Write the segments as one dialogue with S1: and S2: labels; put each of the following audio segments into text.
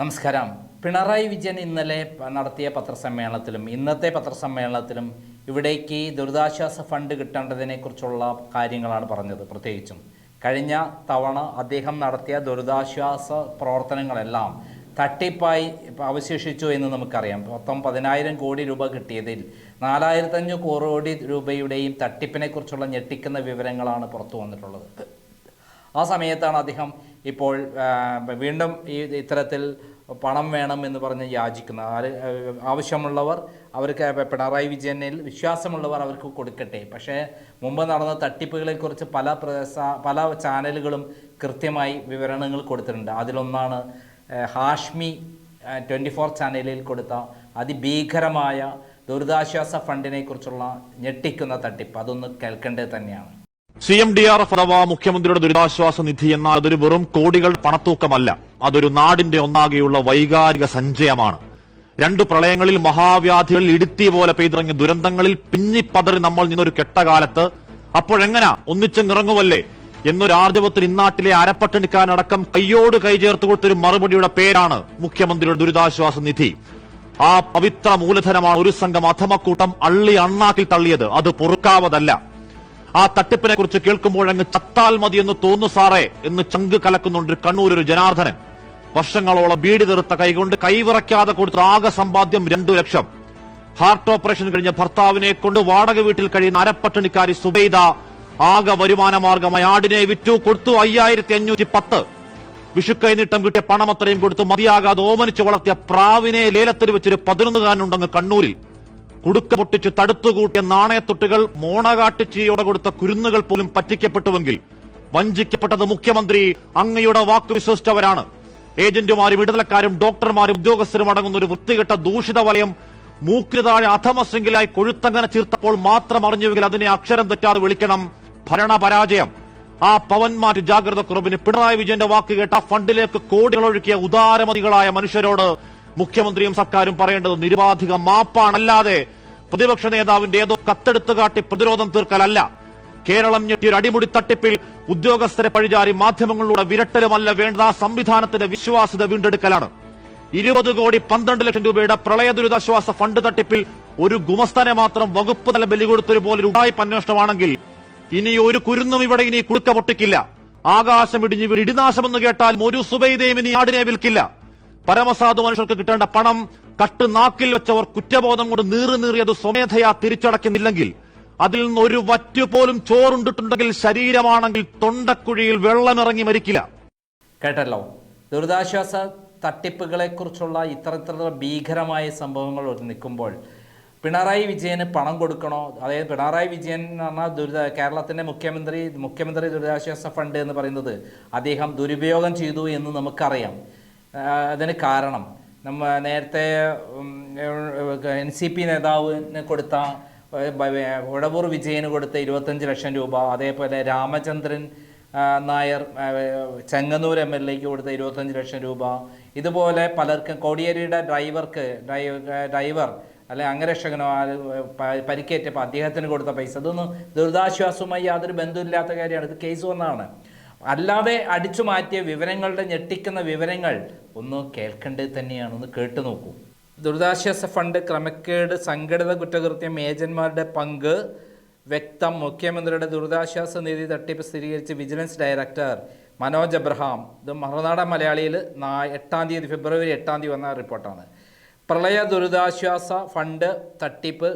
S1: നമസ്കാരം. പിണറായി വിജയൻ ഇന്നലെ നടത്തിയ പത്രസമ്മേളനത്തിലും ഇന്നത്തെ പത്രസമ്മേളനത്തിലും ഇവിടേക്ക് ദുരിതാശ്വാസ ഫണ്ട് കിട്ടേണ്ടതിനെക്കുറിച്ചുള്ള കാര്യങ്ങളാണ് പറഞ്ഞത് പ്രത്യേകിച്ചും. കഴിഞ്ഞ തവണ അദ്ദേഹം നടത്തിയ ദുരിതാശ്വാസ പ്രവർത്തനങ്ങളെല്ലാം തട്ടിപ്പായി അവശേഷിച്ചു എന്ന് നമുക്കറിയാം. മൊത്തം പതിനായിരം കോടി രൂപ കിട്ടിയതിൽ നാലായിരത്തഞ്ഞു കോടി രൂപയുടെയും തട്ടിപ്പിനെക്കുറിച്ചുള്ള ഞെട്ടിക്കുന്ന വിവരങ്ങളാണ് പുറത്തു വന്നിട്ടുള്ളത്. ആ സമയത്താണ് അദ്ദേഹം ഇപ്പോൾ വീണ്ടും ഈ ഇത്തരത്തിൽ പണം വേണം എന്ന് പറഞ്ഞ് യാചിക്കുന്നത് ആര് ആവശ്യമുള്ളവർ അവർക്ക് പിണറായി വിജയനിൽ വിശ്വാസമുള്ളവർ അവർക്ക് കൊടുക്കട്ടെ. പക്ഷേ മുമ്പ് നടന്ന തട്ടിപ്പുകളെക്കുറിച്ച് പല പല ചാനലുകളും കൃത്യമായി വിവരണങ്ങൾ കൊടുത്തിട്ടുണ്ട്. അതിലൊന്നാണ് ഹാഷ്മി ട്വന്റി ഫോർ ചാനലിൽ കൊടുത്ത അതിഭീകരമായ ദുരിതാശ്വാസ ഫണ്ടിനെക്കുറിച്ചുള്ള ഞെട്ടിക്കുന്ന തട്ടിപ്പ്. അതൊന്ന് കേൾക്കേണ്ടത് തന്നെയാണ്.
S2: C M D R F അഥവാ മുഖ്യമന്ത്രിയുടെ ദുരിതാശ്വാസ നിധി എന്നാൽ അതൊരു വെറും കോടികൾ പണത്തൂക്കമല്ല. അതൊരു നാടിന്റെ ഒന്നാകെയുള്ള വൈകാരിക സഞ്ചയമാണ്. രണ്ടു പ്രളയങ്ങളിൽ മഹാവ്യാധികൾ ഇടുത്തി പോലെ പെയ്തിറങ്ങിയ ദുരന്തങ്ങളിൽ പിഞ്ഞിപ്പതറി നമ്മൾ നിന്നൊരു കെട്ടകാലത്ത് അപ്പോഴെങ്ങനാ? ഒന്നിച്ചെങ്ങിറങ്ങുമല്ലേ എന്നൊരു ആർജവത്തിൽ ഇന്നാട്ടിലെ അരപ്പട്ടണിക്കാരനടക്കം കയ്യോട് കൈ ചേർത്ത് കൊടുത്തൊരു മറുപടിയുടെ പേരാണ് മുഖ്യമന്ത്രിയുടെ ദുരിതാശ്വാസ നിധി. ആ പവിത്ര മൂലധനമാണ് ഒരു സംഘം അധമക്കൂട്ടം അള്ളി അണ്ണാക്കി തള്ളിയത്. അത് പൊറുക്കാവതല്ല. ആ തട്ടിപ്പിനെ കുറിച്ച് കേൾക്കുമ്പോൾ അങ്ങ് ചത്താൽ മതി എന്ന് തോന്നു സാറേ എന്ന് ചങ്ക് കലക്കുന്നുണ്ട് കണ്ണൂർ ഒരു ജനാർദ്ദനൻ. വർഷങ്ങളോളം ബീഡി തീർത്ത കൈകൊണ്ട് കൈവിറക്കാതെ കൊടുത്ത ആകെ സമ്പാദ്യം രണ്ടു ലക്ഷം. ഹാർട്ട് ഓപ്പറേഷൻ കഴിഞ്ഞ ഭർത്താവിനെ കൊണ്ട് വാടക വീട്ടിൽ കഴിയുന്ന അരപ്പട്ടണിക്കാരി സുബൈദ ആകെ വരുമാന മാർഗമായി ആടിനെ വിറ്റു കൊടുത്തു അയ്യായിരത്തി അഞ്ഞൂറ്റി പത്ത് വിഷുക്കൈനീട്ടം കിട്ടിയ പണം അത്രയും കൊടുത്ത് മതിയാകാതെ ഓമനിച്ച് വളർത്തിയ പ്രാവിനെ ലേലത്തിൽ വെച്ചൊരു പതിനൊന്നുകാരനുണ്ടെന്ന് കണ്ണൂരിൽ. കുടുക്ക പൊട്ടിച്ച് തടുത്തുകൂട്ടിയ നാണയത്തൊട്ടുകൾ മോണകാട്ടിച്ചിയോടെ കൊടുത്ത കുരുന്നുകൾ പോലും പറ്റിക്കപ്പെട്ടുവെങ്കിൽ വഞ്ചിക്കപ്പെട്ടത് മുഖ്യമന്ത്രി അങ്ങയുടെ വാക്ക് വിശ്വസിച്ചവരാണ്. ഏജന്റുമാരും ഇടനിലക്കാരും ഡോക്ടർമാരും ഉദ്യോഗസ്ഥരും അടങ്ങുന്ന ഒരു വൃത്തികെട്ട ദൂഷിത വലയം മൂക്കിന് താഴെ അധമശൃംഖലായി കൊഴുത്തങ്ങനെ ചീർത്തപ്പോൾ മാത്രം അറിഞ്ഞുവെങ്കിൽ അതിനെ അക്ഷരം തെറ്റാതെ വിളിക്കണം ഭരണപരാജയം. ആ പവൻമാറ്റ് ജാഗ്രത കുറവിന് പിണറായി വിജയന്റെ വാക്ക് കേട്ട ഫണ്ടിലേക്ക് കോടികൾ ഒഴുക്കിയ ഉദാരമതികളായ മനുഷ്യരോട് മുഖ്യമന്ത്രിയും സർക്കാരും പറയേണ്ടത് നിരുപാധിക മാപ്പാണല്ലാതെ പ്രതിപക്ഷ നേതാവിന്റെ ഏതോ കത്തെടുത്തു കാട്ടി പ്രതിരോധം തീർക്കലല്ല. കേരളം ഞെട്ടിയ ഒരു അടിമുടി തട്ടിപ്പിൽ ഉദ്യോഗസ്ഥരെ പഴിചാരി മാധ്യമങ്ങളിലൂടെ വിരട്ടലുമല്ല വേണ്ട സംവിധാനത്തിന്റെ വിശ്വാസ്യത വീണ്ടെടുക്കലാണ്. ഇരുപത് കോടി പന്ത്രണ്ട് ലക്ഷം രൂപയുടെ പ്രളയ ദുരിതാശ്വാസ ഫണ്ട് തട്ടിപ്പിൽ ഒരു ഗുമസ്ഥനെ മാത്രം വകുപ്പ് തല ബലി കൊടുത്തൊരു പോലെ ഒരു ഉടായ്പ അന്വേഷണമാണെങ്കിൽ ഇനി ഒരു കുരുന്നും ഇവിടെ ഇനി കുടുക്ക പൊട്ടിക്കില്ല. ആകാശം ഇടിഞ്ഞ് ഇടിനാശമെന്ന് കേട്ടാൽ ഒരു സുബൈദേവിനി ആടിനെ വിൽക്കില്ല. പരമസാധു മനുഷ്യർക്ക് കിട്ടേണ്ട പണം കട്ട് നാക്കിൽ വെച്ചവർ കുറ്റബോധം കൊണ്ട് നീറി നീറിയത് സ്വമേധയാ തിരിച്ചടക്കുന്നില്ലെങ്കിൽ അതിൽ നിന്ന് ഒരു വറ്റു പോലും ചോറുണ്ടിട്ടുണ്ടെങ്കിൽ ശരീരമാണെങ്കിൽ തൊണ്ടക്കുഴിയിൽ വെള്ളമിറങ്ങി മരിക്കില്ല.
S1: കേട്ടല്ലോ. ദുരിതാശ്വാസ തട്ടിപ്പുകളെക്കുറിച്ചുള്ള ഇത്തരത്തിലുള്ള ഭീകരമായ സംഭവങ്ങൾ ഒരു നിൽക്കുമ്പോൾ പിണറായി വിജയന് പണം കൊടുക്കണോ? അതായത് പിണറായി വിജയൻ എന്ന് പറഞ്ഞാൽ ദുരിത കേരളത്തിന്റെ മുഖ്യമന്ത്രി മുഖ്യമന്ത്രി ദുരിതാശ്വാസ ഫണ്ട് എന്ന് പറയുന്നത് അദ്ദേഹം ദുരുപയോഗം ചെയ്തു എന്ന് നമുക്കറിയാം. അതിന് കാരണം നമ്മ നേരത്തെ എൻ സി പി നേതാവിന് കൊടുത്ത ഉടവൂർ വിജയന് കൊടുത്ത ഇരുപത്തഞ്ച് ലക്ഷം രൂപ അതേപോലെ രാമചന്ദ്രൻ നായർ ചെങ്ങന്നൂർ എം എൽ എക്ക് കൊടുത്ത ഇരുപത്തഞ്ച് ലക്ഷം രൂപ. ഇതുപോലെ പലർക്കും കോടിയേരിയുടെ ഡ്രൈവർക്ക് ഡ്രൈ- ഡ്രൈവർ അല്ലെ അംഗരക്ഷകനോ പരിക്കേറ്റപ്പോൾ അദ്ദേഹത്തിന് കൊടുത്ത പൈസ. അതൊന്നും ദുരിതാശ്വാസവുമായി യാതൊരു ബന്ധമില്ലാത്ത കാര്യമാണ്. ഇത് കേസ് വന്നതാണ് അല്ലാതെ അടിച്ചു മാറ്റിയ വിവരങ്ങളുടെ ഞെട്ടിക്കുന്ന വിവരങ്ങൾ ഒന്ന് കേൾക്കേണ്ടത് തന്നെയാണ്. ഒന്ന് കേട്ടു നോക്കൂ. ദുരിതാശ്വാസ ഫണ്ട് ക്രമക്കേട് സംഘടിത കുറ്റകൃത്യം ഏജന്മാരുടെ പങ്ക് വ്യക്തം മുഖ്യമന്ത്രിയുടെ ദുരിതാശ്വാസ നിധി തട്ടിപ്പ് സ്ഥിരീകരിച്ച് വിജിലൻസ് ഡയറക്ടർ മനോജ് അബ്രഹാം. ഇത് മറുനാടൻ മലയാളിയിൽ നാ എട്ടാം തീയതി ഫെബ്രുവരി എട്ടാം തീയതി വന്ന റിപ്പോർട്ടാണ്. പ്രളയ ദുരിതാശ്വാസ ഫണ്ട് തട്ടിപ്പ്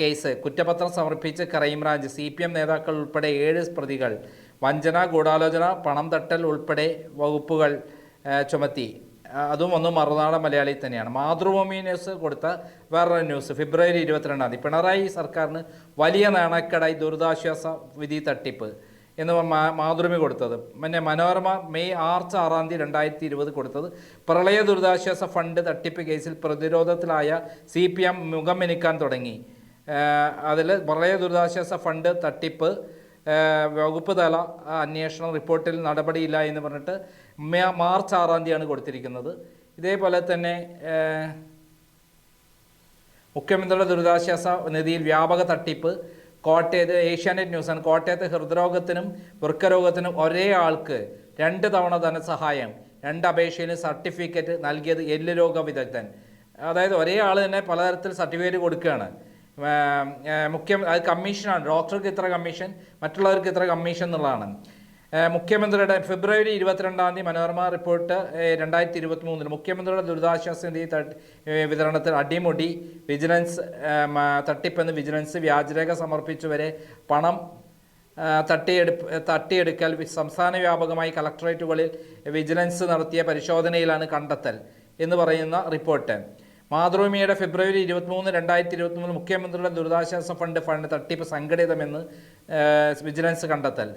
S1: കേസ്. കുറ്റപത്രം സമർപ്പിച്ച് ക്രൈംബ്രാഞ്ച് സി പി എം നേതാക്കൾ ഉൾപ്പെടെ ഏഴ് പ്രതികൾ വഞ്ചന ഗൂഢാലോചന പണം തട്ടൽ ഉൾപ്പെടെ വകുപ്പുകൾ ചുമത്തി. അതും ഒന്ന് മറുനാടൻ മലയാളി തന്നെയാണ്. മാതൃഭൂമി ന്യൂസ് കൊടുത്ത വേറൊരു ന്യൂസ് ഫെബ്രുവരി ഇരുപത്തിരണ്ടാം തീയതി. പിണറായി സർക്കാരിന് വലിയ നാണക്കേടായി ദുരിതാശ്വാസ വിധി തട്ടിപ്പ് എന്ന് മാതൃഭൂമി കൊടുത്തത്. പിന്നെ മനോരമ മെയ് ആർച്ച് ആറാം തീയതി രണ്ടായിരത്തി ഇരുപത് കൊടുത്തത് പ്രളയ ദുരിതാശ്വാസ ഫണ്ട് തട്ടിപ്പ് കേസിൽ പ്രതിരോധത്തിലായ സി പി എം മുഖം മിനുക്കാൻ തുടങ്ങി. അതിൽ പ്രളയ ദുരിതാശ്വാസ ഫണ്ട് തട്ടിപ്പ് വകുപ്പ് തല അന്വേഷണ റിപ്പോർട്ടിൽ നടപടിയില്ല എന്ന് പറഞ്ഞിട്ട് മാർച്ച് ആറാം തീയതിയാണ് കൊടുത്തിരിക്കുന്നത്. ഇതേപോലെ തന്നെ മുഖ്യമന്ത്രിയുടെ ദുരിതാശ്വാസ നിധിയിൽ വ്യാപക തട്ടിപ്പ്. കോട്ടയത്ത് ഏഷ്യാനെറ്റ് ന്യൂസാണ്. കോട്ടയത്ത് ഹൃദ്രോഗത്തിനും വൃക്കരോഗത്തിനും ഒരേ ആൾക്ക് രണ്ട് തവണ ധനസഹായം രണ്ട് അപേക്ഷയിൽ സർട്ടിഫിക്കറ്റ് നൽകിയത് എല്ല് രോഗ വിദഗ്ധൻ. അതായത് ഒരേ ആൾ തന്നെ പലതരത്തിൽ സർട്ടിഫിക്കറ്റ് കൊടുക്കുകയാണ്. മുഖ്യം അത് കമ്മീഷനാണ്. ഡോക്ടർക്ക് ഇത്ര കമ്മീഷൻ മറ്റുള്ളവർക്ക് ഇത്ര കമ്മീഷൻ എന്നുള്ളതാണ്. മുഖ്യമന്ത്രിയുടെ ഫെബ്രുവരി ഇരുപത്തിരണ്ടാം തീയതി മനോരമ റിപ്പോർട്ട് രണ്ടായിരത്തി ഇരുപത്തി മൂന്നിൽ മുഖ്യമന്ത്രിയുടെ ദുരിതാശ്വാസ നിധി വിതരണത്തിൽ അടിമുടി വിജിലൻസ് തട്ടിപ്പെന്ന് വിജിലൻസ് വ്യാജരേഖ സമർപ്പിച്ചുവരെ പണം തട്ടിയെടുപ്പ് തട്ടിയെടുക്കൽ സംസ്ഥാന വ്യാപകമായി കളക്ടറേറ്റുകളിൽ വിജിലൻസ് നടത്തിയ പരിശോധനയിലാണ് കണ്ടെത്തൽ എന്ന് പറയുന്ന റിപ്പോർട്ട്. മാതൃഭൂമിയുടെ ഫെബ്രുവരി ഇരുപത്തിമൂന്ന് രണ്ടായിരത്തി ഇരുപത്തിമൂന്ന് മുഖ്യമന്ത്രിയുടെ ദുരിതാശ്വാസ ഫണ്ട് ഫണ്ട് തട്ടിപ്പ് സംഘടിതമെന്ന് വിജിലൻസ് കണ്ടെത്തൽ.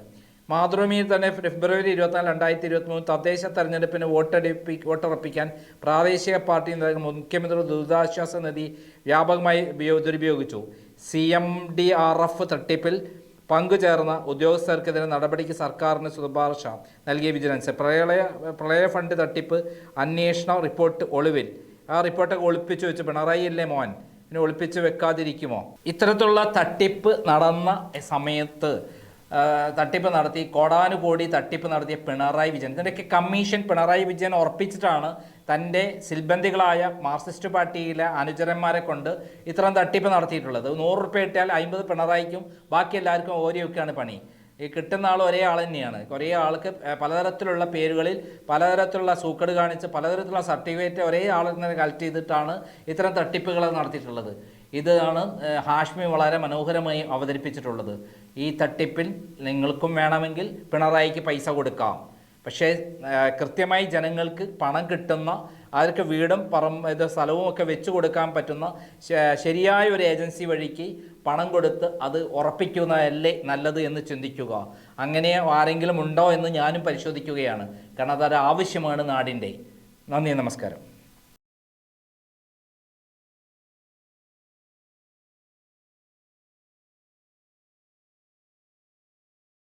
S1: മാതൃഭൂമിയിൽ തന്നെ ഫെബ്രുവരി ഇരുപത്തിനാല് രണ്ടായിരത്തി ഇരുപത്തിമൂന്ന് തദ്ദേശ തെരഞ്ഞെടുപ്പിന് വോട്ടെടുപ്പി വോട്ടുറപ്പിക്കാൻ പ്രാദേശിക പാർട്ടി നേതാക്കൾ മുഖ്യമന്ത്രിയുടെ ദുരിതാശ്വാസ നിധി വ്യാപകമായി ദുരുപയോഗിച്ചു. C M D R F തട്ടിപ്പിൽ പങ്കുചേർന്ന ഉദ്യോഗസ്ഥർക്കെതിരെ നടപടിക്ക് സർക്കാരിന് ശുപാർശ നൽകിയ വിജിലൻസ്. പ്രളയ പ്രളയ ഫണ്ട് തട്ടിപ്പ് അന്വേഷണ റിപ്പോർട്ട് ഒളിവിൽ. ആ റിപ്പോർട്ടൊക്കെ ഒളിപ്പിച്ചു വെച്ച് പിണറായി അല്ലേ മോൻ? ഇനി ഒളിപ്പിച്ച് വെക്കാതിരിക്കുമോ? ഇത്തരത്തിലുള്ള തട്ടിപ്പ് നടന്ന സമയത്ത് തട്ടിപ്പ് നടത്തി കോടാനുകോടി തട്ടിപ്പ് നടത്തിയ പിണറായി വിജയൻ ഇതിന്റെയൊക്കെ കമ്മീഷൻ പിണറായി വിജയൻ ഉറപ്പിച്ചിട്ടാണ് തന്റെ സിൽബന്ധികളായ മാർക്സിസ്റ്റ് പാർട്ടിയിലെ അനുചരന്മാരെ കൊണ്ട് ഇത്തരം തട്ടിപ്പ് നടത്തിയിട്ടുള്ളത്. നൂറ് റുപ്യ ഇട്ടാൽ അമ്പത് പിണറായിക്കും ബാക്കി എല്ലാവർക്കും ഓരിയൊക്കെയാണ് പണി. ഈ കിട്ടുന്ന ആൾ ഒരേ ആൾ തന്നെയാണ്. കുറേ ആൾക്ക് പലതരത്തിലുള്ള പേരുകളിൽ പലതരത്തിലുള്ള സൂക്കട് കാണിച്ച് പലതരത്തിലുള്ള സർട്ടിഫിക്കറ്റ് ഒരേ തന്നെ കളക്ട് ചെയ്തിട്ടാണ് ഇത്തരം തട്ടിപ്പുകൾ നടത്തിയിട്ടുള്ളത്. ഇതാണ് ഹാഷ്മി വളരെ മനോഹരമായി അവതരിപ്പിച്ചിട്ടുള്ളത്. ഈ തട്ടിപ്പിൽ നിങ്ങൾക്കും വേണമെങ്കിൽ പിണറായിക്ക് പൈസ കൊടുക്കാം. പക്ഷേ കൃത്യമായി ജനങ്ങൾക്ക് പണം കിട്ടുന്ന അവർക്ക് വീടും പറം ഇത് സ്ഥലവും ഒക്കെ വെച്ച് കൊടുക്കാൻ പറ്റുന്ന ശരിയായ ഒരു ഏജൻസി വഴിക്ക് പണം കൊടുത്ത് അത് ഉറപ്പിക്കുന്നതല്ലേ നല്ലത് എന്ന് ചിന്തിക്കുക. അങ്ങനെ ആരെങ്കിലും ഉണ്ടോ എന്ന് ഞാനും പരിശോധിക്കുകയാണ്. കാരണം അതൊരു ആവശ്യമാണ് നാടിന്റെ. നന്ദി നമസ്കാരം.